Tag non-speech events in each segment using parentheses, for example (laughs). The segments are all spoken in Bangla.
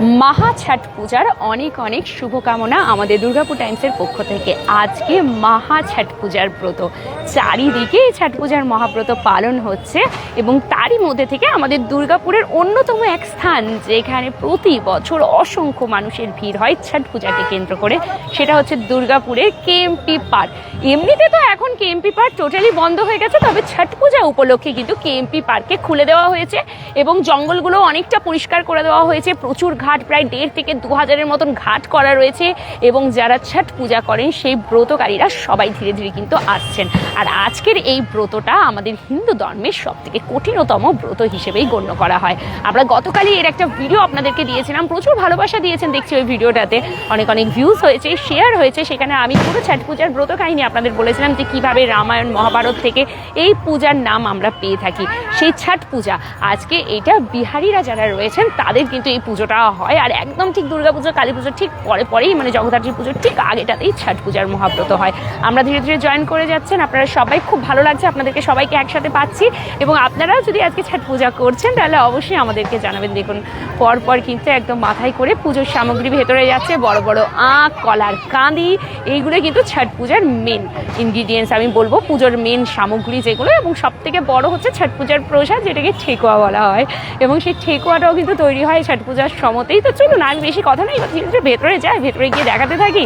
মহা ছট পূজার অনেক অনেক শুভকামনা আমাদের দুর্গাপুর টাইমসের পক্ষ থেকে। আজকে মহা ছট পূজার ব্রত। চারিদিকে এই ছট পূজার মহাব্রত পালন হচ্ছে এবং তারই মধ্যে থেকে আমাদের দুর্গাপুরের অন্যতম এক স্থান, যেখানে প্রতি বছর অসংখ্য মানুষের ভিড় হয় ছট পূজাকে কেন্দ্র করে। সেটা হচ্ছে দুর্গাপুরের কেএমপি পার্ক। এমনিতে তো এখন কেএমপি পার্ক টোটালি বন্ধ হয়ে গেছে, তবে ছট পূজা উপলক্ষে কিন্তু কেএমপি পার্কে খুলে দেওয়া হয়েছে এবং জঙ্গলগুলো অনেকটা পরিষ্কার করে দেওয়া হয়েছে। প্রচুর ঘাট, প্রায় দেড় থেকে দু হাজারের মতন ঘাট করা রয়েছে এবং যারা ছট পূজা করেন, সেই ব্রতকারীরা সবাই ধীরে ধীরে কিন্তু আসছেন। আর আজকের এই ব্রতটা আমাদের হিন্দু ধর্মের সব থেকে কঠিনতম ব্রত হিসেবেই গণ্য করা হয়। আমরা গতকালই এর একটা ভিডিও আপনাদেরকে দিয়েছিলাম, প্রচুর ভালোবাসা দিয়েছেন দেখছি ওই ভিডিওটাতে অনেক অনেক ভিউজ হয়েছে শেয়ার হয়েছে, সেখানে আমি পুরো ছট পূজার ব্রত কাহিনী আপনাদের বলেছিলাম যে কীভাবে রামায়ণ মহাভারত থেকে এই পূজার নাম আমরা পেয়ে থাকি, সেই ছট পূজা। আজকে এটা বিহারিরা যারা রয়েছেন, তাদের কিন্তু এই পুজোটা হয়। আর একদম ঠিক দুর্গা পুজো, কালী পুজো ঠিক পরে পরেই মানে জগদ্ধাত্রী পুজোর ঠিক আগেটাতেই ছট পূজার মহাব্রত হয়। আমরা ধীরে ধীরে জয়েন করে যাচ্ছেন। আপনারা সবাই খুব ভালো লাগছে। আপনাদেরকে সবাইকে একসাথে পাচ্ছি। এবং আপনারাও যদি আজকে ছট পূজা করছেন, তাহলে অবশ্যই আমাদেরকে জানাবেন। দেখুন, পরপর কিন্তু একদম মাথায় করে পুজোর সামগ্রী ভেতরে যাচ্ছে। বড় বড় আঁক কলার কাঁদি, এইগুলো কিন্তু ছট পূজার মেন ইনগ্রিডিয়েন্টস আমি বলব পুজোর মেন সামগ্রী যেগুলো, এবং সব থেকে বড় হচ্ছে ছট পূজার প্রসাদ, যেটাকে ঠেকুয়া বলা হয়। এবং সেই ঠেকুয়াটাও কিন্তু তৈরি হয় ছট পূজার সমতেই তো চলুন, আর বেশি কথা ধীরে ভেতরে যায় ভেতরে গিয়ে দেখাতে থাকি।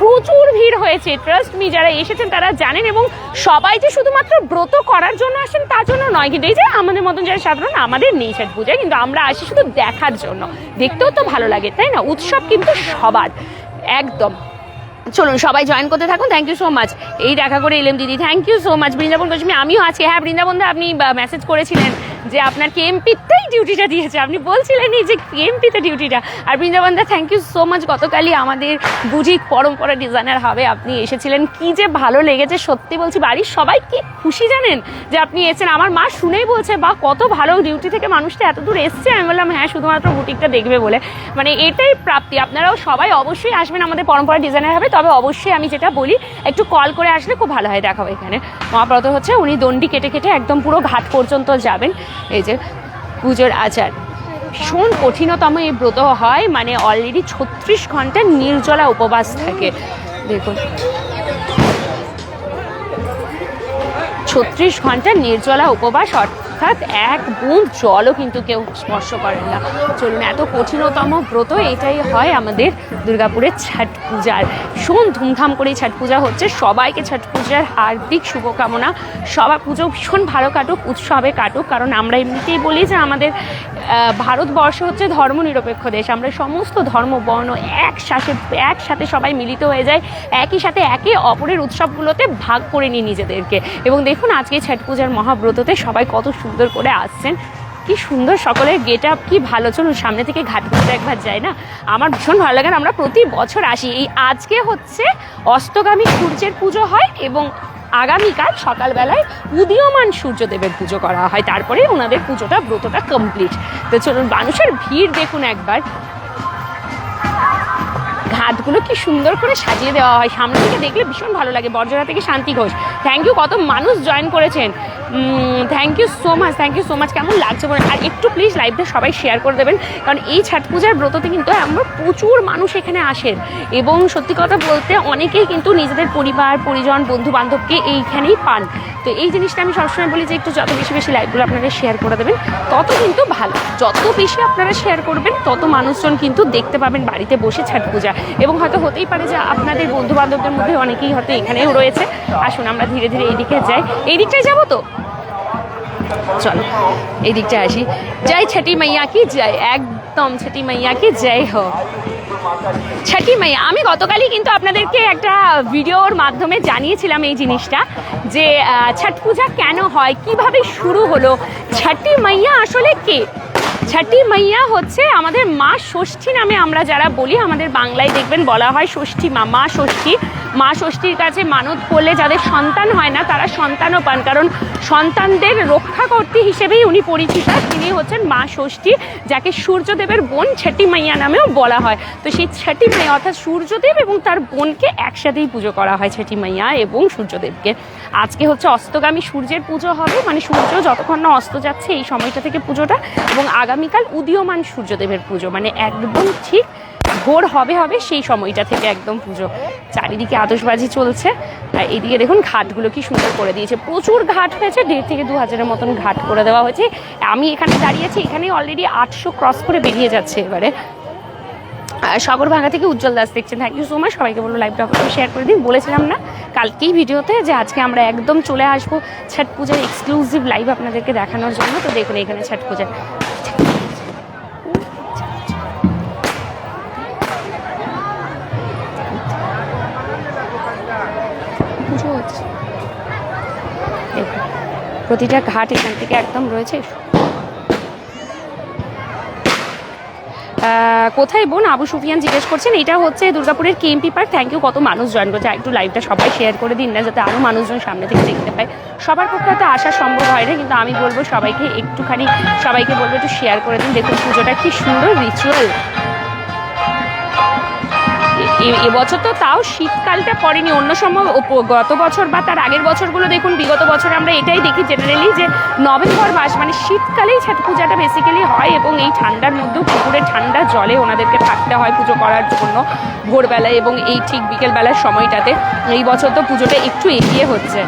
প্রচুর ভিড় হয়েছে ট্রাস্ট মি যারা এসেছেন তারা জানেন, এবং সবাই যে শুধুমাত্র ব্রত করার জন্য আসেন তার জন্য নয়, কিন্তু এই যে আমাদের মতন যারা সাধারণ, আমাদের নেই ছট পূজায়, কিন্তু আমরা আসি শুধু দেখার জন্য। দেখতেও তো ভালো লাগে, তাই না? উৎসব কিন্তু সবার, একদম। চলুন, সবাই জয়েন করতে থাকুন। থ্যাংক ইউ সো মাচ এই দেখা করে এলএম দিদি। Thank you so much Brindaban Goswami. আমিও আছি। হ্যাঁ বৃন্দাবন আপনি মেসেজ করেছিলেন। যে আপনার কেএমপিতেই ডিউটিটা দিয়েছে। আপনি বলছিলেনই যে কেএমপিতে ডিউটিটা আর Brindaban da thank you so much গতকালই আমাদের বুঝি পরম্পরা ডিজাইনার হবে আপনি এসেছিলেন। কি যে ভালো লেগেছে, সত্যি বলছি, বাড়ির সবাই কি খুশি জানেন? যে আপনি এসেছেন। আমার মা শুনেই বলছে বা কত ভালো ডিউটি থেকে মানুষটা এত দূর এসছে। আমি বললাম হ্যাঁ শুধুমাত্র বুটিকটা দেখবে বলে। মানে এটাই প্রাপ্তি। আপনারাও সবাই অবশ্যই আসবেন আমাদের পরম্পরা ডিজাইনার হবে তবে অবশ্যই আমি যেটা বলি, একটু কল করে আসলে খুব ভালো হয়। দেখাবো এখানে। মহাব্রত হচ্ছে, উনি দণ্ডি কেটে কেটে একদম পুরো ঘাট পর্যন্ত যাবেন। এই যে পুজোর আচার। ভীষণ কঠিনতম এই ব্রত হয় মানে অলরেডি ছত্রিশ ঘণ্টা নির্জলা উপবাস থাকে। দেখুন। ছত্রিশ ঘণ্টা নির্জলা উপবাস অর্থাৎ এক বুঁদ জলও কিন্তু কেউ স্পর্শ করেন না। চলুন, এত কঠিনতম ব্রত এটাই হয় আমাদের দুর্গাপুরের ছট পূজার। ভীষণ ধুমধাম করে ছট পূজা হচ্ছে। সবাইকে ছট পূজার হার্দিক শুভকামনা। সবার পুজো ভীষণ ভালো কাটুক, উৎসবে কাটুক। কারণ আমরা এমনিতেই বলি যে আমাদের ভারতবর্ষ হচ্ছে ধর্মনিরপেক্ষ দেশ। আমরা সমস্ত ধর্ম, বর্ণ একসাথে একসাথে সবাই মিলিত হয়ে যায় একই সাথে একে অপরের উৎসবগুলোতে ভাগ করে নিই নিজেদেরকে। এবং দেখুন, আজকে ছট পূজার মহাব্রততে সবাই কত করে আসছেন। কি সুন্দর সকলের গেট আপ কি ভালো। চলুন, সামনে থেকে ঘাট ঘুরতে একবার যায় না? আমার ভীষণ ভালো লাগে আমরা প্রতি বছর আসি। এই আজকে হচ্ছে অস্তগামী সূর্যের পুজো হয় এবং আগামীকাল সকালবেলায় উদীয়মান সূর্যদেবের পুজো করা হয়। তারপরে ওনাদের পুজোটা ব্রতটা কমপ্লিট তো চলুন, মানুষের ভিড় দেখুন একবার। ঘাটগুলো কি সুন্দর করে সাজিয়ে দেওয়া হয়। সামনে থেকে দেখলে ভীষণ ভালো লাগে। বর্জরা থেকে শান্তি ঘোষ। থ্যাংক ইউ কত মানুষ জয়েন করেছেন। Thank you so much thank you so much কেমন লাগছে বলে আর একটু প্লিজ লাইভটা সবাই শেয়ার করে দেবেন, কারণ এই ছট পূজার ব্রততে কিন্তু আমরা প্রচুর মানুষ এখানে আসেন। এবং সত্যি কথা বলতে অনেকেই কিন্তু নিজেদের পরিবার, পরিজন বন্ধু বান্ধবকে এইখানেই পান। তো এই জিনিসটা আমি সবসময় বলি যে একটু যত বেশি বেশি লাইভগুলো আপনারা শেয়ার করে দেবেন, তত কিন্তু ভালো। যত বেশি আপনারা শেয়ার করবেন, তত মানুষজন কিন্তু দেখতে পাবেন বাড়িতে বসে ছট পূজা। এবং হয়তো হতেই পারে যে আপনাদের বন্ধু বান্ধবদের মধ্যে অনেকেই হয়তো এখানেও রয়েছে। আসুন, আমরা ধীরে ধীরে এইদিকে যাই। এই দিকটায় যাব তো? চলো এই দিকটায় আসি। জয় ছটি মাইয়া কি জয় একদম ছটি মাইয়া কি জয় হো ছটি মাইয়া, আমি গতকালই কিন্তু আপনাদেরকে একটা ভিডিওর মাধ্যমে জানিয়েছিলাম এই জিনিসটা, যে ছট পূজা কেন হয়? কীভাবে শুরু হলো? ছটি মাইয়া আসলে কে? ছটি মাইয়া হচ্ছে আমাদের মা ষষ্ঠী নামে আমরা যারা বলি, আমাদের বাংলায় দেখবেন বলা হয় ষষ্ঠী মা মা ষষ্ঠী। মা ষষ্ঠীর কাছে মানত করলে যাদের সন্তান হয় না, তারা সন্তানও পান। কারণ সন্তানদের রক্ষাকর্ত্রী হিসেবেই উনি পরিচিতা, তিনি হচ্ছেন মা ষষ্ঠী, যাকে সূর্যদেবের বোন ছেটি মাইয়া নামেও বলা হয়। তো সেই ছেটি মাইয়া অর্থাৎ সূর্যদেব এবং তার বোনকে একসাথেই পুজো করা হয় ছেটি মাইয়া এবং সূর্যদেবকে। আজকে হচ্ছে অস্তগামী সূর্যের পুজো হবে মানে সূর্য যতক্ষণ না অস্ত যাচ্ছে এই সময়টা থেকে পুজোটা, এবং আগামীকাল উদীয়মান সূর্যদেবের পুজো মানে একদম ঠিক ভোর হবে হবে সেই সময়টা থেকে একদম পুজো। চারিদিকে আতশবাজি চলছে। আর এদিকে দেখুন ঘাটগুলো কি সুন্দর করে দিয়েছে। প্রচুর ঘাট হয়েছে, দেড় থেকে দু হাজারের মতন ঘাট করে দেওয়া হয়েছে। আমি এখানে দাঁড়িয়ে আছি এখানে অলরেডি আটশো ক্রস করে বেরিয়ে যাচ্ছে এবারে। সাগরভাঙ্গা থেকে উজ্জ্বল দাস দেখছেন। থ্যাংক ইউ সো মাচ সবাইকে বলব লাইভটা অবশ্যই শেয়ার করে দিন বলেছিলাম না, কালকেই ভিডিওতে যে আজকে আমরা একদম চলে আসব ছট পূজার এক্সক্লুসিভ লাইভ আপনাদেরকে দেখানোর জন্য। তো দেখুন এখানে ছট পুজো। প্রতিটা ঘাট এখান থেকে একদম রয়েছে। কোথায় বোন? আবু সুফিয়ান জিজ্ঞেস করছেন, এটা হচ্ছে দুর্গাপুরের কেএমপি পার্ক। থ্যাংক ইউ কত মানুষ জয়েন করছে একটু লাইভটা সবাই শেয়ার করে দিন না, যাতে আরও মানুষজন সামনে থেকে দেখতে পায়। সবার পক্ষে তো আসা সম্ভব হয় না, কিন্তু আমি বলব সবাইকে একটুখানি, সবাইকে বলব একটু শেয়ার করে দিন। দেখুন পুজোটা কি সুন্দর রিচুয়াল এবছর তো তাও শীতকালটা পড়েনি। অন্য সময় গত বছর বা তার আগের বছরগুলো দেখুন, বিগত বছরে আমরা এটাই দেখি জেনারেলি যে নভেম্বর মাস মানে শীতকালেই ছট পূজাটা বেসিক্যালি হয় এবং এই ঠান্ডার মধ্যেও পুকুরে ঠান্ডা জলে ওনাদেরকে থাকতে হয় পুজো করার জন্য ভোরবেলায় এবং এই ঠিক বিকেলবেলার সময়টাতে। এই বছর তো পুজোটা একটু এগিয়ে হচ্ছে।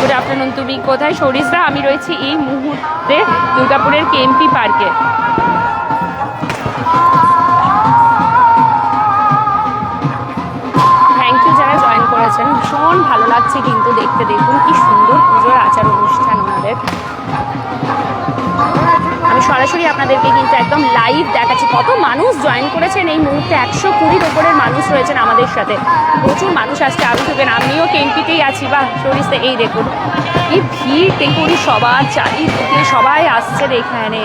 গুড আফটারনুন তুমি কোথায়? সরিসদা আমি রয়েছি এই মুহূর্তে দুর্গাপুরের কেএমপি পার্কে। লাগছে কিন্তু দেখতে দেখুন, কি সুন্দর পুজোর আচার অনুষ্ঠান ওনাদের আমি সরাসরি আপনাদেরকে কিন্তু একদম লাইভ দেখাচ্ছি। কত মানুষ জয়েন করেছেন এই মুহূর্তে? একশো কুড়ির ওপরের মানুষ রয়েছেন আমাদের সাথে। প্রচুর মানুষ আসছে আরও থাকবেন আমিও কেনপিতেই আছি। বা সরিষে এই দেখুন। কি ভিড় দেখুন সবার চারিদিকে সবাই আসছেন এখানে।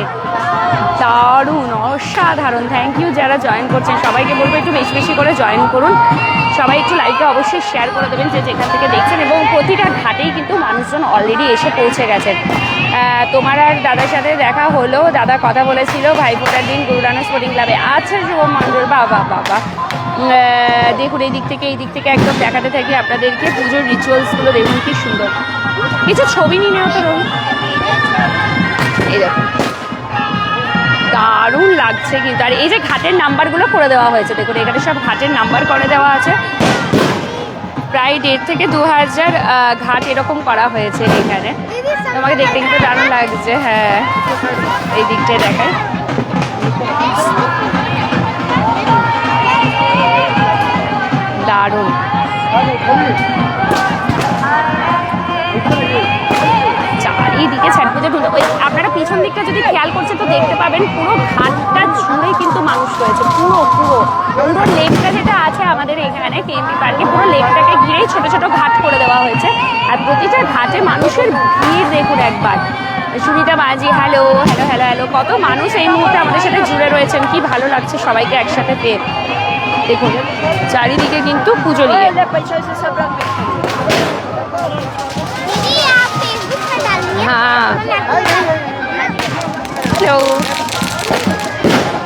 দারুণ, অসাধারণ। থ্যাংক ইউ যারা জয়েন করছেন। সবাইকে বলব একটু বেশি বেশি করে জয়েন করুন। সবাই একটু লাইভটা অবশ্যই শেয়ার করে দেবেন যে যেখান থেকে দেখছেন এবং প্রতিটা ঘাটেই কিন্তু মানুষজন অলরেডি এসে পৌঁছে গেছেন। তোমার আর দাদার সাথে দেখা হলো। দাদা কথা বলেছিল, ভাইফোঁটার দিন গুরুদানা স্পোর্টিং ক্লাবে আচ্ছা শুভম মণ্ডল বাবা বাবা। দেখুন, এই দিক থেকে, এই দিক থেকে একদম দেখাতে থাকি আপনাদেরকে। পুজোর রিচুয়ালসগুলো দেখুন কি সুন্দর। কিছু ছবি নিয়ে নেওয়া তো রবি। এই দেখুন দারুণ লাগছে কিন্তু। আর এই যে ঘাটের নাম্বারগুলো করে দেওয়া হয়েছে, দেখুন, এখানে সব ঘাটের নাম্বার করে দেওয়া আছে। প্রায় দেড় থেকে দু হাজার ঘাট এরকম করা হয়েছে এখানে। তোমাকে দেখতে কিন্তু দারুণ লাগছে হ্যাঁ। এই দিকটায় দেখায় দারুণ। চারিদিকে ছট পুজো ঢুকে ওই আপনারা পিছন দিকটা যদি খেয়াল করছেন তো দেখতে পাবেন পুরো ঘাটটা জুড়ে কিন্তু মানুষ রয়েছে। পুরো পুরো। পুরো লেকটা যেটা আছে আমাদের এখানে কেএমপি পার্কে, পুরো লেকটাকে ঘিরেই ছোট ছোট ঘাট করে দেওয়া হয়েছে। আর প্রতিটা ঘাটে মানুষের ভিড় দেখুন একবার। সুনিতা মাঝি হ্যালো হ্যালো হ্যালো হ্যালো কত মানুষ এই মুহূর্তে আমাদের সাথে জুড়ে রয়েছেন। কি ভালো লাগছে সবাইকে একসাথে পেয়ে। দেখুন, চারিদিকে কিন্তু পুজো নিয়ে। হ্যাঁ। হ্যালো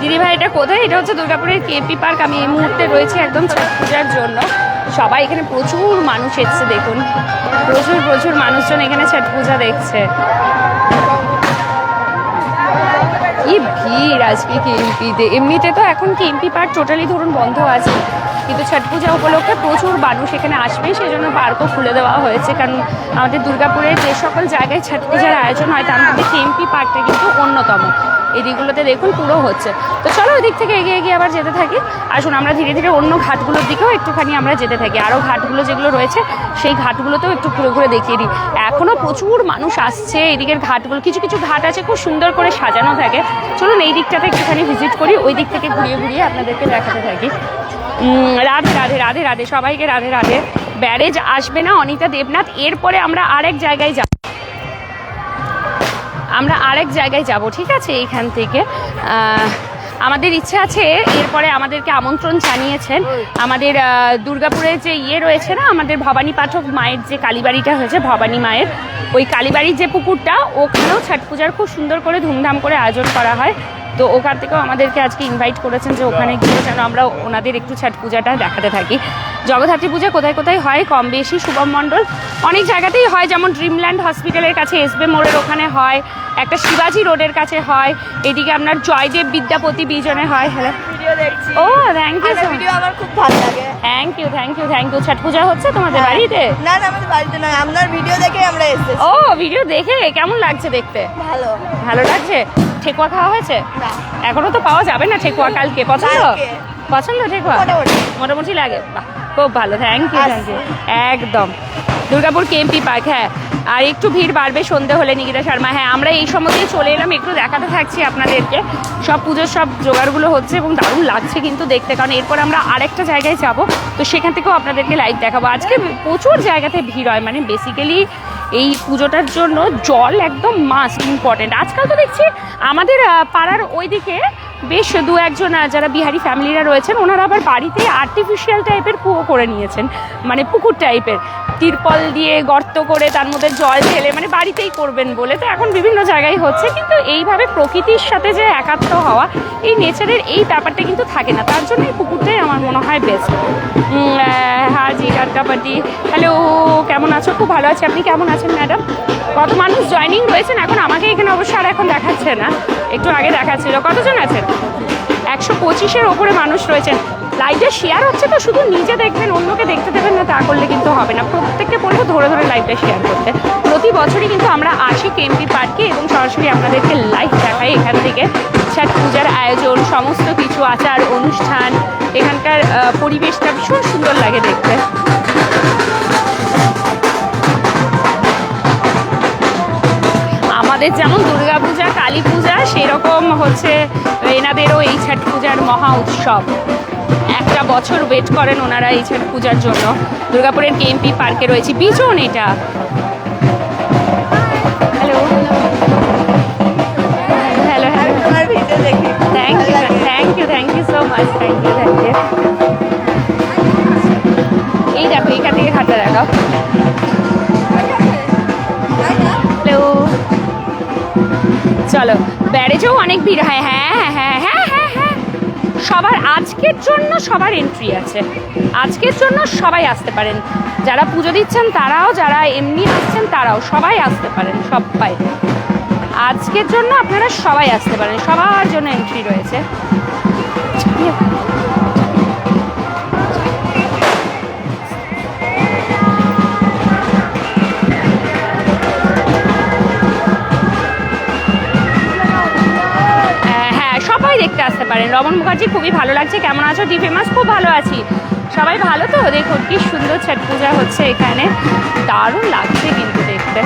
দিদি ভাই, এটা কোথায়? এটা হচ্ছে দুর্গাপুরের কেপি পার্ক। আমি এই মুহূর্তে রয়েছি একদম ছট পূজার জন্য। সবাই এখানে প্রচুর মানুষ এসছে, দেখুন। প্রচুর প্রচুর মানুষজন এখানে ছট পূজা দেখছে। ভিড় আজকে কেএমপিতে এমনিতে তো এখন কেএমপি পার্ক টোটালি ধরুন বন্ধ আছে। কিন্তু ছট পূজা উপলক্ষে প্রচুর মানুষ এখানে আসবে সেই জন্য পার্কও খুলে দেওয়া হয়েছে। কারণ আমাদের দুর্গাপুরের যে সকল জায়গায় ছট পূজার আয়োজন হয়, তার মধ্যে কেএমপি পার্কটা কিন্তু অন্যতম। এই দিকগুলোতে দেখুন পুরো হচ্ছে। তো চলো ওই দিক থেকে এগিয়ে এগিয়ে আবার যেতে থাকি। আসুন, আমরা ধীরে ধীরে অন্য ঘাটগুলোর দিকেও একটুখানি আমরা যেতে থাকি। আরও ঘাটগুলো যেগুলো রয়েছে, সেই ঘাটগুলোতেও একটু ঘুরে ঘুরে দেখিয়ে দিই। এখনও প্রচুর মানুষ আসছে, এদিকের ঘাটগুলো কিছু কিছু ঘাট আছে খুব সুন্দর করে সাজানো থাকে। চলুন এই দিকটাতে একটুখানি ভিজিট করি। ওই দিক থেকে ঘুরিয়ে ঘুরিয়ে আপনাদেরকে দেখাতে থাকি। রাধে রাধে রাধে রাধে। সবাইকে রাধে রাধে। ব্যারেজ আসবে না অনিতা দেবনাথ। এরপরে আমরা আরেক জায়গায় যাব। আমরা আরেক জায়গায় যাব, ঠিক আছে? এইখান থেকে। আমাদের ইচ্ছে আছে, এরপরে আমাদেরকে আমন্ত্রণ জানিয়েছেন। আমাদের দুর্গাপুরে যে ইয়ে রয়েছে না, আমাদের ভবানী পাঠক মায়ের যে কালীবাড়িটা হয়েছে, ভবানী মায়ের, ওই কালীবাড়ির যে পুকুরটা, ওখানেও ছট পূজার খুব সুন্দর করে ধুমধাম করে আয়োজন করা হয়। তো ওখান থেকেও আমাদেরকে আজকে ইনভাইট করেছেন যে ওখানে গিয়ে যেন আমরা ওনাদের একটু ছট পূজাটা দেখাতে থাকি। জগদ্ধাত্রী পূজা কোথায় কোথায় হয়? কম বেশি শুভম মণ্ডল। অনেক জায়গাতেই হয় যেমন ড্রিমল্যান্ড হসপিটালের কাছে এসবে মোড়ের ওখানে হয় একটা শিবাজি রোডের কাছে হয় এদিকে আপনার জয়দেব বিদ্যাপতি বিজনে হয়। হ্যালো ও থ্যাংক ইউ ভিডিও আমার খুব ভালো লাগে। Thank you thank you thank you Chhath Puja হচ্ছে তোমাদের বাড়িতে? না না আমাদের বাড়িতে নয় আপনার ভিডিও দেখে আমরা এসেছি। ও ভিডিও দেখে? কেমন লাগছে দেখতে? ভালো। ভালো লাগছে? ঠেকুয়া খাওয়া হয়েছে? না। এখনও তো পাওয়া যাবে না ঠেকুয়া কালকে পছন্দ? পছন্দ ঠেকুয়া? মোটামুটি। মোটামুটি লাগে। বাহ। খুব ভালো থ্যাংক ইউ থ্যাংক একদম। দুর্গাপুর কেএমপি পার্ক হ্যাঁ। আর একটু ভিড় বাড়বে সন্ধে হলে নিকিতা শর্মা। হ্যাঁ আমরা এই সময়তেই চলে এলাম, একটু দেখাতে থাকছি আপনাদেরকে। সব পুজোর সব জোগাড়গুলো হচ্ছে এবং দারুণ লাগছে কিন্তু দেখতে, কারণ এরপর আমরা আরেকটা জায়গায় যাব। তো সেখান থেকেও আপনাদেরকে লাইভ দেখাবো। আজকে প্রচুর জায়গাতে ভিড় হয় মানে বেসিক্যালি এই পুজোটার জন্য জল একদম মাস্ট ইম্পর্টেন্ট আজকাল তো দেখছি আমাদের পাড়ার ওইদিকে বেশ দু একজন যারা বিহারি ফ্যামিলিরা রয়েছেন, ওনারা আবার বাড়িতে আর্টিফিশিয়াল টাইপের কুয়ো করে নিয়েছেন মানে পুকুর টাইপের তিরপল দিয়ে গর্ত করে তার মধ্যে জল ঢেলে মানে বাড়িতেই করবেন বলে। তো এখন বিভিন্ন জায়গায় হচ্ছে, কিন্তু এইভাবে প্রকৃতির সাথে যে একাত্ম হওয়া, এই নেচারের এই ব্যাপারটা কিন্তু থাকে না। তার জন্য এই পুকুরটাই আমার মনে হয় বেস্ট হ্যাঁ জি কাটকাপাটি হ্যালো কেমন আছো? খুব ভালো আছি। আপনি কেমন আছেন ম্যাডাম কত মানুষ জয়নিং রয়েছেন? এখন আমাকে এখানে অবশ্য আর এখন দেখাচ্ছে না। একটু আগে দেখাচ্ছিল। কতজন আছেন? একশো পঁচিশের ওপরে মানুষ রয়েছেন। লাইভটা শেয়ার হচ্ছে তো, শুধু নিজে দেখবেন, অন্যকে দেখতে দেবেন না, তা করলে কিন্তু হবে না। প্রত্যেককে বলব, ধরে ধরে লাইভটা শেয়ার করতে। প্রতি বছরই কিন্তু আমরা আসি কেএমপি পার্কে এবং সরাসরি আপনাদেরকে লাইভ দেখাই এখান থেকে। ছট পূজার আয়োজন, সমস্ত কিছু, আচার, অনুষ্ঠান, এখানকার পরিবেশটা ভীষণ সুন্দর লাগে দেখতে। আমাদের যেমন দুর্গাপূজা কালী পূজা সেরকম হচ্ছে এনাদেরও এই ছট পূজার মহা উৎসব। একটা বছর ওয়েট করেন ওনারা এই ছট পূজার জন্য। দুর্গাপুরের কেএমপি পার্কে রয়েছে। বিজন এটা। Hello hello hello thank you thank you thank you so much thank you thank you এই দেখো, এখান থেকে হাতটা দেখাও। চলো, ব্যারেজেও অনেক ভিড় হয়। হ্যাঁ হ্যাঁ হ্যাঁ হ্যাঁ হ্যাঁ সবার আজকের জন্য সবার এন্ট্রি আছে। আজকের জন্য সবাই আসতে পারেন। যারা পুজো দিচ্ছেন, তারাও, যারা এমনি আসছেন, তারাও সবাই আসতে পারেন, সবাই। আজকের জন্য আপনারা সবাই আসতে পারেন। সবার জন্য এন্ট্রি রয়েছে। পারেন। রমন মুখার্জি, খুবই ভালো লাগছে। কেমন আছো? ডি ফেমাস, খুব ভালো আছি। সবাই ভালো তো? দেখুন, কি সুন্দর ছট পূজা হচ্ছে এখানে। দারুণ লাগছে কিন্তু দেখতে।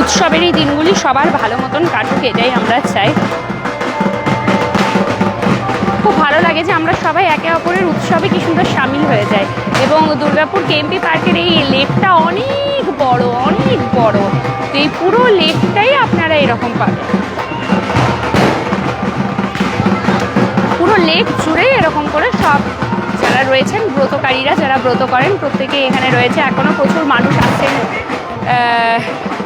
উৎসবের এই দিনগুলি সবার ভালো মতন কাটুক, এটাই আমরা চাই। খুব ভালো লাগে যে আমরা সবাই একে অপরের উৎসবে কি সুন্দর সামিল হয়ে যায় এবং দুর্গাপুর কেএমপি পার্কের এই লেকটা অনেক বড় অনেক বড়। তো এই পুরো লেকটাই আপনারা এরকম পাবেন। পুরো লেক জুড়েই এরকম করে সব যারা রয়েছেন, ব্রতকারীরা যারা ব্রত করেন, প্রত্যেকে এখানে রয়েছে। এখনও প্রচুর মানুষ আসছেন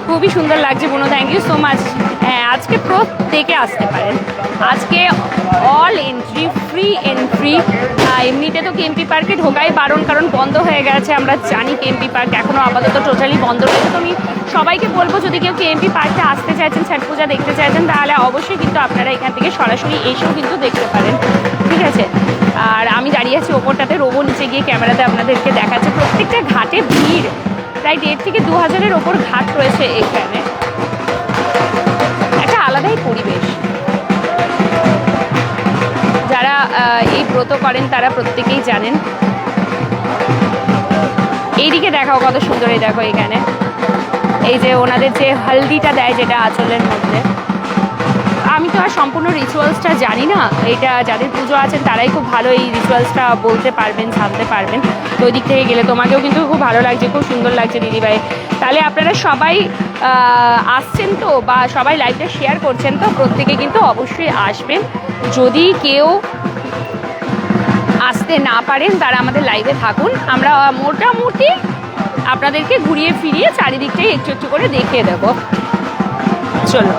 খুবই সুন্দর লাগছে, বুনো। থ্যাংক ইউ সো মাচ হ্যাঁ আজকে প্রত্যেকে আসতে পারেন। আজকে অল এন্ট্রি ফ্রি এন্ট্রি এমনিতে তো কেএমপি পার্কে ঢোকাই বারণ, কারণ বন্ধ হয়ে গেছে, আমরা জানি কেএমপি পার্ক এখনও আপাতত টোটালি বন্ধ রয়েছে। তো আমি সবাইকে বলব, যদি কেউ কেএমপি পার্কে আসতে চাইছেন, ছট পূজা দেখতে চাইছেন, তাহলে অবশ্যই কিন্তু আপনারা এখান থেকে সরাসরি এসেও কিন্তু দেখতে পারেন। ঠিক আছে? আর আমি দাঁড়িয়ে আছি ওপরটাতে, রোবো নিচে গিয়ে ক্যামেরাতে আপনাদেরকে দেখাচ্ছে। প্রত্যেকটা ঘাটে ভিড়। প্রায় দেড় থেকে দু হাজারের ওপর ঘাট রয়েছে এখানে। এই ব্রত করেন তারা প্রত্যেকেই জানেন। এইদিকে দেখাও কত সুন্দর এই দেখো এখানে। এই যে ওনাদের যে হলদিটা দেয় যেটা আঁচলের মধ্যে। আমি তো আর সম্পূর্ণ রিচুয়ালসটা জানি না। এটা যাদের পুজো আছেন তারাই খুব ভালো এই রিচুয়ালসটা বলতে পারবেন, জানতে পারবেন। তো ওই থেকে গেলে তোমাকেও কিন্তু খুব ভালো লাগছে, খুব সুন্দর লাগছে দিদিভাই। তাহলে আপনারা সবাই আসছেন তো বা সবাই লাইভটা শেয়ার করছেন তো, প্রত্যেকে কিন্তু অবশ্যই আসবেন। যদি কেউ আসতে না পারেন, তারা আমাদের লাইভে থাকুন। আমরা মোটামুটি আপনাদেরকে ঘুরিয়ে ফিরিয়ে চারিদিকটাই একটু একটু করে দেখিয়ে দেব। চলো,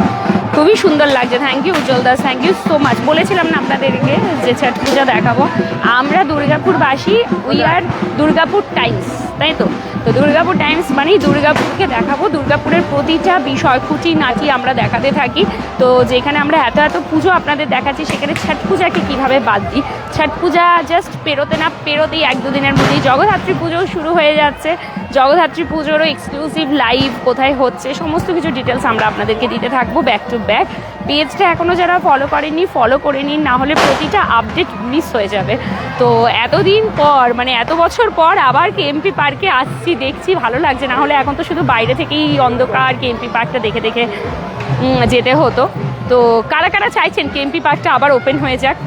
খুবই সুন্দর লাগছে। Thank you Ujjwal Das thank you so much বলেছিলাম না আপনাদেরকে যে ছট পূজা দেখাবো। আমরা দুর্গাপুরবাসী উই আর দুর্গাপুর টাইমস তাই তো? তো দুর্গাপুর টাইমস মানেই দুর্গাপুরকে দেখাবো। দুর্গাপুরের প্রতিটা বিষয় খুঁটি নাটি আমরা দেখাতে থাকি। তো যেখানে আমরা এত এত পুজো আপনাদের দেখাচ্ছি, সেখানে ছট পূজাকে কীভাবে বাদ দিই? ছট পূজা জাস্ট পেরোতে না পেরোতেই এক দুদিনের মধ্যেই জগদ্ধাত্রী পুজোও শুরু হয়ে যাচ্ছে। জগদ্ধাত্রী পুজোরও এক্সক্লুসিভ লাইভ কোথায় হচ্ছে, সমস্ত কিছু ডিটেলস আমরা আপনাদেরকে দিতে থাকব ব্যাক টু ব্যাক পেজটা এখনও যারা ফলো করেনি ফলো করে নিন, না হলে প্রতিটা আপডেট মিস হয়ে যাবে। তো এতদিন পর মানে এত বছর পর আবার কেএমপি পার্কে আসছি, দেখছি, ভালো লাগছে, না হলে এখন তো শুধু বাইরে থেকেই অন্ধকার কেএমপি পার্কটা দেখে দেখে যেতে হতো। তো কারা কারা চাইছেন কেএমপি পার্কটা আবার ওপেন হয়ে যাক?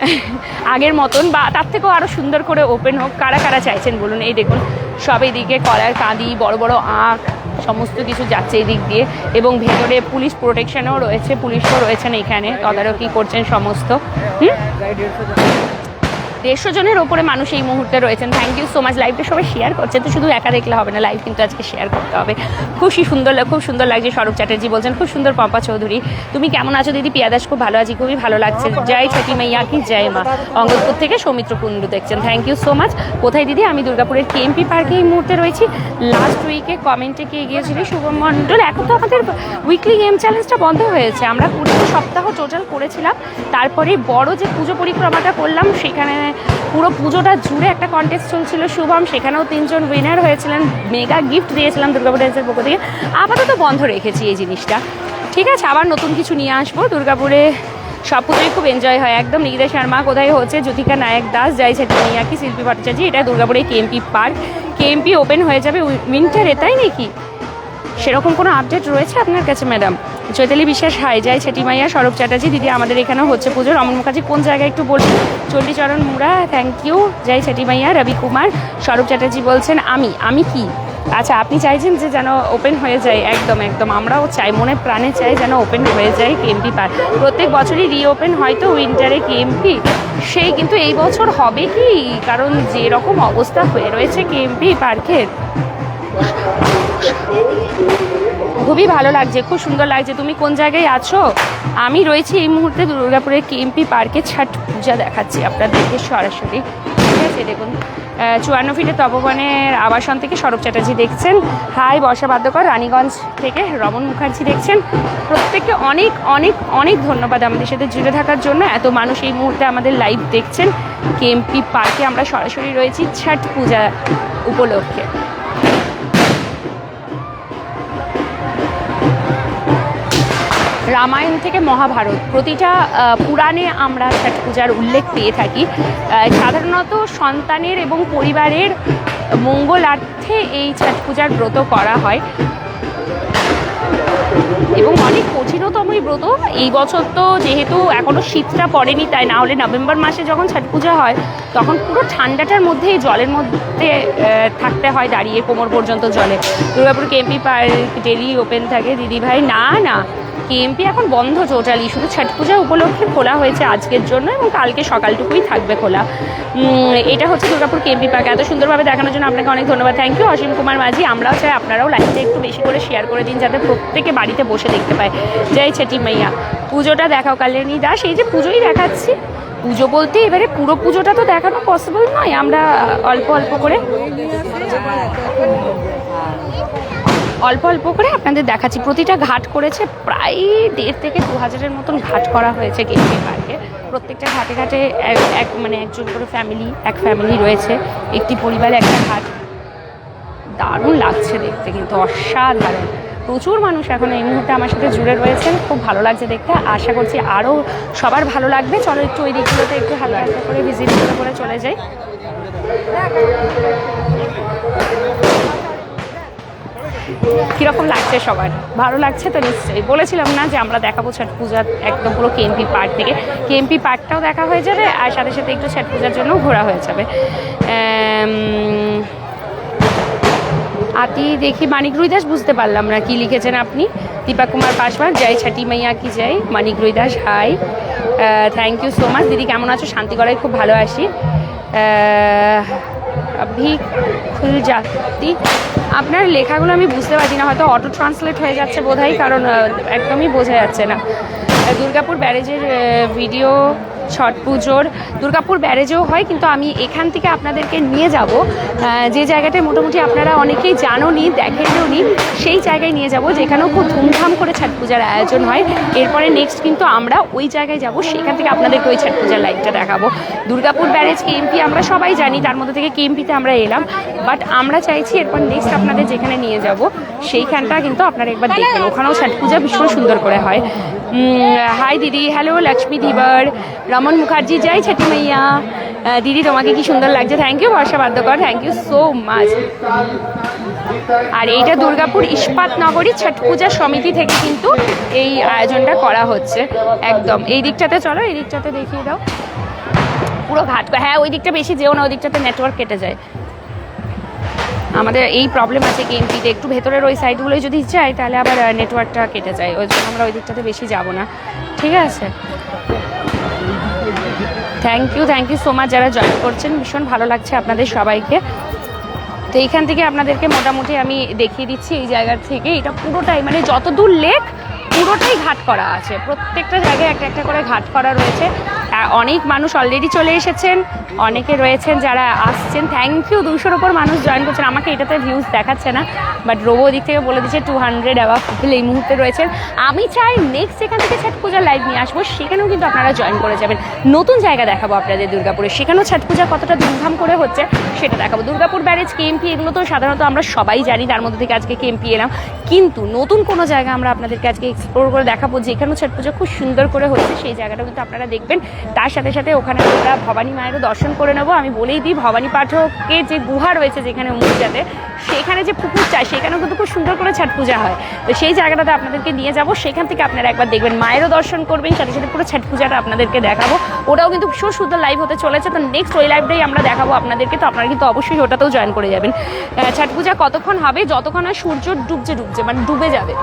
(laughs) আগের মতন বা তার থেকেও আরও সুন্দর করে ওপেন হোক, কারা কারা চাইছেন বলুন? এই দেখুন, সব এইদিকে কলার কাঁদি, বড় বড় আঁক সমস্ত কিছু যাচ্ছে এই দিক দিয়ে। এবং ভেতরে পুলিশ প্রোটেকশনও রয়েছে, পুলিশও রয়েছেন এখানে, তদারকি করছেন সমস্ত। হুম? দেড়শো জনের ওপরে মানুষ এই মুহূর্তে রয়েছেন। থ্যাংক ইউ সো মাচ লাইভটা সবাই শেয়ার করছে। তো শুধু একা দেখলে হবে না লাইভ কিন্তু আজকে শেয়ার করতে হবে। খুবই সুন্দর খুব সুন্দর লাগছে স্বরূপ চ্যাটার্জি বলছেন, খুব সুন্দর পম্পা চৌধুরী। তুমি কেমন আছো দিদি? পিয়া দাস খুব ভালো আছি, খুবই ভালো লাগছে। জয় ছটি মাইয়া কি জয় মা। অঙ্গদপুর থেকে সৌমিত্র কুণ্ডু দেখছেন। থ্যাংক ইউ সো মাচ কোথায় দিদি? আমি দুর্গাপুরের কেএমপি পার্কে এই মুহূর্তে রয়েছি। লাস্ট উইকে কমেন্টে কে গিয়েছিলি? শুভম মণ্ডল। এখন তো আমাদের উইকলি গেম চ্যালেঞ্জটা বন্ধ হয়েছে। আমরা কুড়ি সপ্তাহ টোটাল করেছিলাম। তারপরে বড় যে পুজো পরিক্রমাটা করলাম, সেখানে পুরো পুজোটা জুড়ে একটা কন্টেস্ট চলছিল, শুভম, সেখানেও তিনজন উইনার হয়েছিলেন। মেগা গিফট দিয়েছিলাম দুর্গাপুর ড্যান্সের পক্ষ থেকে। আপাতত বন্ধ রেখেছি এই জিনিসটা। ঠিক আছে, আবার নতুন কিছু নিয়ে আসব। দুর্গাপুরে সব পুজোই খুব এনজয় হয়। একদম নিগিতা শর্মা, কোথায় হচ্ছে? জ্যোতিকা নায়ক দাস যাই ছেটিমিয়াকি শিল্পী ভট্টাচার্য, এটা দুর্গাপুরে কেএমপি পার্ক কেএমপি ওপেন হয়ে যাবে উইন্টারে তাই নাকি? সেরকম কোনো আপডেট রয়েছে আপনার কাছে ম্যাডাম চৈতালি বিশ্বাস, হাই যায় ছেটিমাইয়া সৌরভ চ্যাটার্জি, দিদি আমাদের এখানে হচ্ছে পুজো। রমন মুখার্জি, কোন জায়গায় একটু বলুন? চণ্ডীচরণ মুরা থ্যাংক ইউ জয় ছেটিমাইয়া রবি কুমার, সৌরভ চ্যাটার্জি বলছেন, আমি আমি কি? আচ্ছা আপনি চাইছেন যে যেন ওপেন হয়ে যায়, একদম একদম। আমরাও চাই, মনে প্রাণে চাই যেন ওপেন হয়ে যায় কেএমপি পার্ক প্রত্যেক বছরই রিওপেন হয়তো উইন্টারে কেএমপি সেই কিন্তু এই বছর হবে কি? কারণ যেরকম অবস্থা হয়ে রয়েছে কেএমপি পার্কের। খুবই ভালো লাগছে, খুব সুন্দর লাগছে। তুমি কোন জায়গায় আছো? আমি রয়েছি এই মুহূর্তে দুর্গাপুরের কেএমপি পার্কে, ছট পূজা দেখাচ্ছি আপনাদেরকে সরাসরি। ঠিক আছে, দেখুন চুয়ান্ন ফিটের তপবনের আবাসন থেকে সৌরভ চ্যাটার্জি দেখছেন। হাই বর্ষা বাদ্যকর রানীগঞ্জ থেকে রমন মুখার্জি দেখছেন। প্রত্যেককে অনেক অনেক অনেক ধন্যবাদ আমাদের সাথে জুড়ে থাকার জন্য। এত মানুষ এই মুহূর্তে আমাদের লাইভ দেখছেন। কেএমপি পার্কে আমরা সরাসরি রয়েছি, ছট পূজা উপলক্ষে। রামায়ণ থেকে মহাভারত, প্রতিটা পুরাণে আমরা ছট পূজার উল্লেখ পেয়ে থাকি। সাধারণত সন্তানের এবং পরিবারের মঙ্গলার্থে এই ছট পূজার ব্রত করা হয়। এবং অনেক কঠিনতম এই ব্রত। এই বছর তো যেহেতু এখনও শীতটা পড়েনি, তাই না হলে নভেম্বর মাসে যখন ছট পূজা হয়, তখন পুরো ঠান্ডাটার মধ্যে জলের মধ্যে থাকতে হয় দাঁড়িয়ে কোমর পর্যন্ত জলে। Durgapur KMP park, daily open থাকে, দিদিভাই, না না। কেএমপি এখন বন্ধ টোটালি শুধু ছট পূজা উপলক্ষে খোলা হয়েছে আজকের জন্য এবং কালকে সকালটুকুই থাকবে খোলা। এটা হচ্ছে দুর্গাপুর কেএমপি পার্ক। এত সুন্দরভাবে দেখানোর জন্য আপনাকে অনেক ধন্যবাদ। থ্যাংক ইউ অসীম কুমার মাঝি। আমরাও চাই আপনারাও লাইভটা একটু বেশি করে শেয়ার করে দিন, যাতে প্রত্যেকে বাড়িতে বসে দেখতে পায়। জয় ছেটি মাইয়া। পুজোটা দেখাও কালেনি দাস। এই যে পুজোই দেখাচ্ছি। পুজো বলতে এবারে পুরো পুজোটা তো দেখানো পসিবল নয়। আমরা অল্প অল্প করে অল্প অল্প করে আপনাদের দেখাচ্ছি। প্রতিটা ঘাট করেছে, প্রায় দেড় থেকে দু হাজারের মতন ঘাট করা হয়েছে কেএমপি পার্কে। প্রত্যেকটা ঘাটে ঘাটে এক- মানে একজন করে ফ্যামিলি এক ফ্যামিলি রয়েছে। একটি পরিবার একটা ঘাট। দারুণ লাগছে দেখতে কিন্তু, অসাধারণ। প্রচুর মানুষ এখন এই মুহূর্তে আমার সাথে জুড়ে রয়েছেন। খুব ভালো লাগছে দেখতে। আশা করছি আরও সবার ভালো লাগবে। চলো একটু ওই দিকগুলোতে একটু হালকা হালকা করে ভিজিট করে চলে যাই। কীরকম লাগছে সবার? ভালো লাগছে তো নিশ্চয়ই। বলেছিলাম না যে আমরা দেখাবো ছট পূজা একদম পুরো কেএমপি পার্ক থেকে। কেএমপি পার্কটাও দেখা হয়ে যাবে আর সাথে সাথে একটু ছট পূজার জন্য ঘোরা হয়ে যাবে। আতি দেখি মানিক রুইদাস বুঝতে পারলাম না কি লিখেছেন আপনি। দীপা কুমার পাসওয়ান জয় ছাটি মাইয়া কি জয়? Manik Ruidas hi. Thank you so much দিদি কেমন আছো? শান্তিগড়ায় খুব ভালো আসি ভি খুল জাতি। আপনার লেখাগুলো আমি বুঝতে পারছি না, হয়তো অটো ট্রান্সলেট হয়ে যাচ্ছে বোধহয়, কারণ একদমই বোঝা যাচ্ছে না। দুর্গাপুর ব্যারেজের ভিডিও ছট পুজোর দুর্গাপুর ব্যারেজেও হয়, কিন্তু আমি এখান থেকে আপনাদেরকে নিয়ে যাব। যে জায়গাটায় মোটামুটি আপনারা অনেকেই জানোনি দেখেনওনি সেই জায়গায় নিয়ে যাব, যেখানেও খুব ধুমধাম করে ছট পূজার আয়োজন হয়। এরপরে নেক্সট কিন্তু আমরা ওই জায়গায় যাব, সেখান থেকে আপনাদেরকে ওই ছট পূজার লাইভটা দেখাবো। দুর্গাপুর ব্যারেজ কেএমপি আমরা সবাই জানি, তার মধ্যে থেকে কেএমপিতে আমরা এলাম। বাট আমরা চাইছি এরপর নেক্সট আপনাদের যেখানে নিয়ে যাব, সেইখানটা কিন্তু আপনারা একবার দেখবেন। ওখানেও ছট পূজা ভীষণ সুন্দর করে হয়। হাই দিদি হ্যালো লক্ষ্মী ধীবর রমন মুখার্জি। জয় ছটি মাইয়া। দিদি, তোমাকে কি সুন্দর লাগছে? Thank you Barsha Badyakar thank you so much আর এইটা দুর্গাপুর ইস্পাত নগরী ছট পূজা সমিতি থেকে কিন্তু এই আয়োজনটা করা হচ্ছে। একদম। এই দিকটাতে চলো, এই দিকটাতে দেখিয়ে দাও। পুরো ঘাট হ্যাঁ ওই দিকটা বেশি যেও না, ওই দিকটাতে নেটওয়ার্ক কেটে যায়। আমাদের এই প্রবলেম আছে কেএমপিতে একটু ভেতরের ওই সাইডগুলোই যদি যাই তাহলে আবার নেটওয়ার্কটা কেটে যায়। ওই জন্য আমরা ওই দিকটাতে বেশি যাব না। ঠিক আছে? Thank you thank you so much যারা জয়েন করছেন। ভীষণ ভালো লাগছে আপনাদের সবাইকে। তো এইখান থেকে আপনাদেরকে মোটামুটি আমি দেখিয়ে দিচ্ছি এই জায়গার থেকে। এটা পুরোটাই মানে যতদূর লেক পুরোটাই ঘাট করা আছে। প্রত্যেকটা জায়গায় একটা একটা করে ঘাট করা রয়েছে। অনেক মানুষ অলরেডি চলে এসেছেন, অনেকে রয়েছেন যারা আসছেন। থ্যাংক ইউ দুশোর ওপর মানুষ জয়েন করছেন। আমাকে এটাতে ভিউজ দেখাচ্ছে না বাট রোবো দিক থেকে বলে দিচ্ছে টু হান্ড্রেড অ্যাওয়ার পিপল এই মুহূর্তে রয়েছেন। আমি চাই নেক্সট এখান থেকে ছট পূজার লাইভ নিয়ে আসব, সেখানেও কিন্তু আপনারা জয়েন করে যাবেন। নতুন জায়গা দেখাবো আপনাদের দুর্গাপুরে। সেখানেও ছট পূজা কতটা ধুমধাম করে হচ্ছে, সেটা দেখাবো। দুর্গাপুর ব্যারেজ কেএমপি এগুলো তো সাধারণত আমরা সবাই জানি, তার মধ্যে থেকে আজকে কেএমপি এলাম। কিন্তু নতুন কোনো জায়গা আমরা আপনাদেরকে আজকে এক্সপ্লোর করে দেখাবো, যেখানেও ছট পুজো খুব সুন্দর করে হচ্ছে, সেই জায়গাটা কিন্তু আপনারা দেখবেন। তার সাথে সাথে ওখানে আমরা ভবানী মায়েরও দর্শন করে নেব। আমি বলেই দিই, ভবানী পাঠকের যে গুহা রয়েছে যেখানে উমুরজাতে সেখানে যে পুকুর চায় সেখানেও কিন্তু খুব সুন্দর করে ছট পূজা হয়। তো সেই জায়গাটাতে আপনাদেরকে নিয়ে যাব। সেখান থেকে আপনারা একবার দেখবেন, মায়েরও দর্শন করবেন, সাথে সাথে পুরো ছট পূজাটা আপনাদেরকে দেখাবো। ওটাও কিন্তু ভীষণ সুন্দর লাইভ হতে চলেছে। তো নেক্সট ওই লাইভটাই আমরা দেখাবো আপনাদেরকে। তো আপনারা কিন্তু অবশ্যই ওটাতেও জয়েন করে যাবেন। ছট পূজা কতক্ষণ হবে? যতক্ষণ না সূর্য ডুবছে ডুবছে মানে ডুবে যাবে।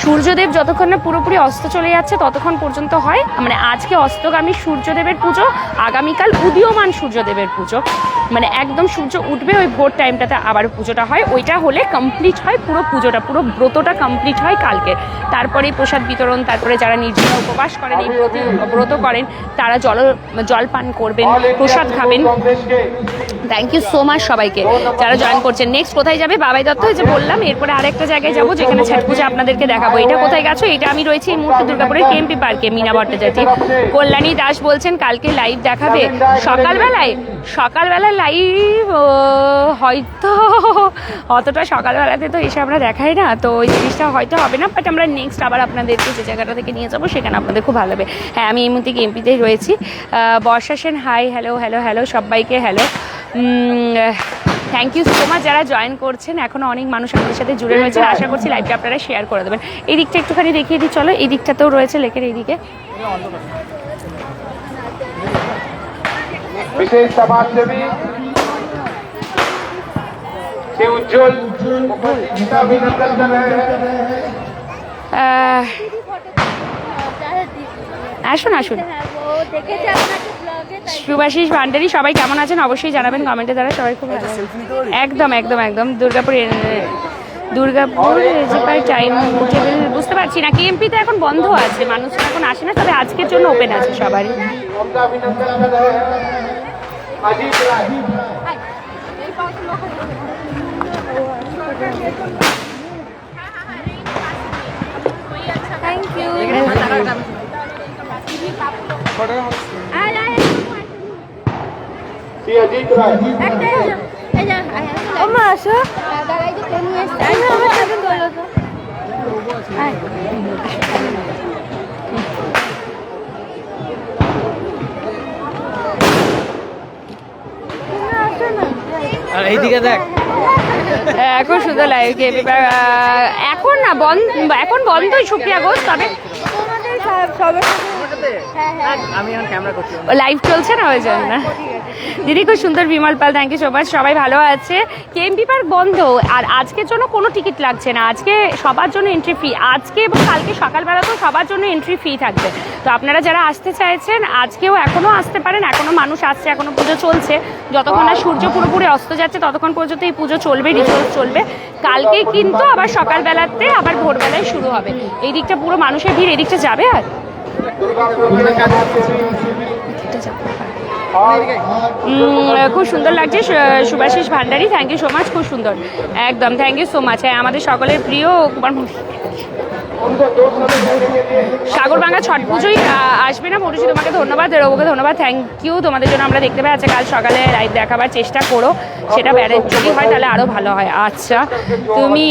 সূর্যদেব যতক্ষণ না পুরোপুরি অস্ত চলে যাচ্ছে, ততক্ষণ পর্যন্ত হয় মানে আজকে অস্তগামী সূর্যদেবের পুজো, আগামীকাল উদীয়মান সূর্যদেবের পুজো। মানে একদম সূর্য উঠবে ওই ভোর টাইমটাতে আবার পুজোটা হয়, ওইটা হলে কমপ্লিট হয় পুরো পুজোটা, পুরো ব্রতটা কমপ্লিট হয় কালকে। তারপরে প্রসাদ বিতরণ, তারপরে যারা নির্জলা উপবাস করেন, এই ব্রত- ব্রত করেন, তারা জল জল পান করবেন, প্রসাদ খাবেন। থ্যাংক ইউ সো মাচ সবাইকে। যারা জয়েন করছেন নেক্সট কোথায় যাবে? বাবাই দত্ত যে বললাম, এরপরে আরেকটা জায়গায় যাব, যেখানে ছট পূজা আপনাদেরকে দেখাবো। এটা কোথায় গেছো? এটা আমি রয়েছি এই মুহূর্তে দুর্গাপুরের কেএমপি পার্কে মিনা ভট্টাচার্য কল্যাণী দাস বলছেন, কালকে লাইভ দেখাবে। সকালবেলায় সকালবেলায় লাইভ হয়তো, অতটা সকালবেলাতে তো এসে আমরা দেখাই না। তো ওই জিনিসটা হয়তো হবে না বাট আমরা নেক্সট আবার আপনাদেরকে যে জায়গাটা থেকে নিয়ে যাব, সেখানে আপনাদের খুব ভালো হবে হ্যাঁ আমি এই মুহূর্তে কেএমপিতেই রয়েছি। Barsha Sen hi hello hello hello সবাইকে hello thank you so much যারা জয়েন করছেন এখনও অনেক মানুষ আমাদের সাথে জুড়ে রয়েছেন আশা করছি লাইভটা আপনারা শেয়ার করে দেবেন এই দিকটা একটুখানি দেখিয়ে দিই চলো এই দিকটাতেও রয়েছে লেকের এইদিকে विशेष समाजसेवी से उज्जवल उपस्थित का अभिनंदन कर रहे हैं আহ, আসুন আসুন হ্যাঁ ও দেখেছে আপনাকে ব্লগে তাই সুভাষিস ভান্ডারি সবাই কেমন আছেন? অবশ্যই জানাবেন কমেন্টে দ্বারা সবাই খুব ভালো একদম একদম একদম। দুর্গাপুর দুর্গাপুর রেজিপার টাইম টেবিল বুঝতে পারছি না। কেএমপি তো এখন বন্ধ আছে মানুষ এখন আসে না তবে আজকের জন্য ওপেন আছে সবারই। থ্যাংক ইউ এইদিকে দেখ। হ্যাঁ, খুব সুন্দর এখন না বন্ধ এখন বন্ধই শুক্রিয়া আগস্ট তবে তোমাদের সব- সবার সাথে? হ্যাঁ হ্যাঁ। লাইভ চলছে না ওই জন্য দিদি খুব সুন্দর Bimal Pal thank you so much সবাই ভালো আছে। কেএমপি পার্ক বন্ধ আর আজকের জন্য কোনো টিকিট লাগছে না। আজকে সবার জন্য এন্ট্রি ফি আজকে এবং কালকে সকালবেলাতেও সবার জন্য এন্ট্রি ফি থাকবে। তো আপনারা যারা আসতে চাইছেন আজকেও এখনও আসতে পারেন। এখনও মানুষ আসছে এখনও পুজো চলছে। যতক্ষণ না সূর্য পুরোপুরি অস্ত যাচ্ছে ততক্ষণ পর্যন্ত এই পুজো চলবে রিচুয়াল চলবে। কালকে কিন্তু আবার সকালবেলাতে আবার ভোরবেলায় শুরু হবে। এই দিকটা পুরো মানুষের ভিড় এই দিকটা যাবে আর? এদিকটা যাবে। খুব সুন্দর লাগছে Subhasish Bhandari thank you so much খুব সুন্দর। একদম থ্যাংক ইউ সো মাচ হ্যাঁ আমাদের সকলের প্রিয় কুমার। সাগরবাঙ্গা ছট পুজোই আসবে না মরুষি তোমাকে ধন্যবাদ রবুকে ধন্যবাদ থ্যাংক ইউ তোমাদের জন্য আমরা দেখতে পাই আচ্ছা কাল সকালে লাইভ দেখাবার চেষ্টা করো সেটা ব্যারেজ যদি হয় তাহলে আরও ভালো হয়। আচ্ছা তুমি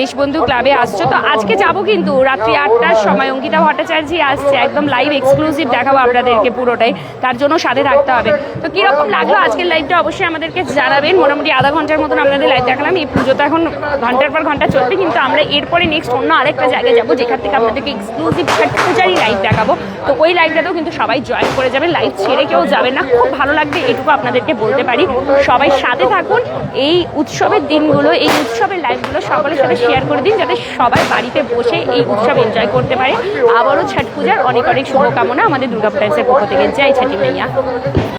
দেশবন্ধু ক্লাবে আসছো তো আজকে যাব কিন্তু রাত্রি আটটার সময় অঙ্কিতা ভট্টাচার্য আসছে একদম লাইভ এক্সক্লুসিভ দেখাবো আপনাদেরকে পুরোটাই তার জন্য সাথে থাকতে হবে। তো কীরকম লাগল আজকের লাইভটা অবশ্যই আমাদেরকে জানাবেন। মোটামুটি আধা ঘণ্টার মতন আপনাদের লাইভ দেখালাম। এই পুজো তো এখন ঘণ্টার পর ঘণ্টা চলবে, কিন্তু আমরা এরপরে নেক্সট অন্য আরেকটা জায়গায় যাব, যেখান থেকে আপনাদেরকে এক্সক্লুসিভ ছট পূজারই লাইভ দেখাবো। তো ওই লাইভটাতেও কিন্তু সবাই জয়েন করে যাবেন লাইভ ছেড়ে কেউ যাবে না। খুব ভালো লাগবে, এটুকু আপনাদেরকে বলতে পারি। সবাই সাথে থাকুন। এই উৎসবের দিনগুলো, এই উৎসবের লাইভগুলো সকলের সাথে শেয়ার করে দিন, যাতে সবাই বাড়িতে বসে এই উৎসব এনজয় করতে পারে। আবারও ছট পূজার অনেক অনেক শুভকামনা আমাদের দুর্গা টাইমসের পক্ষ থেকে। যাই ছটি মাইয়া।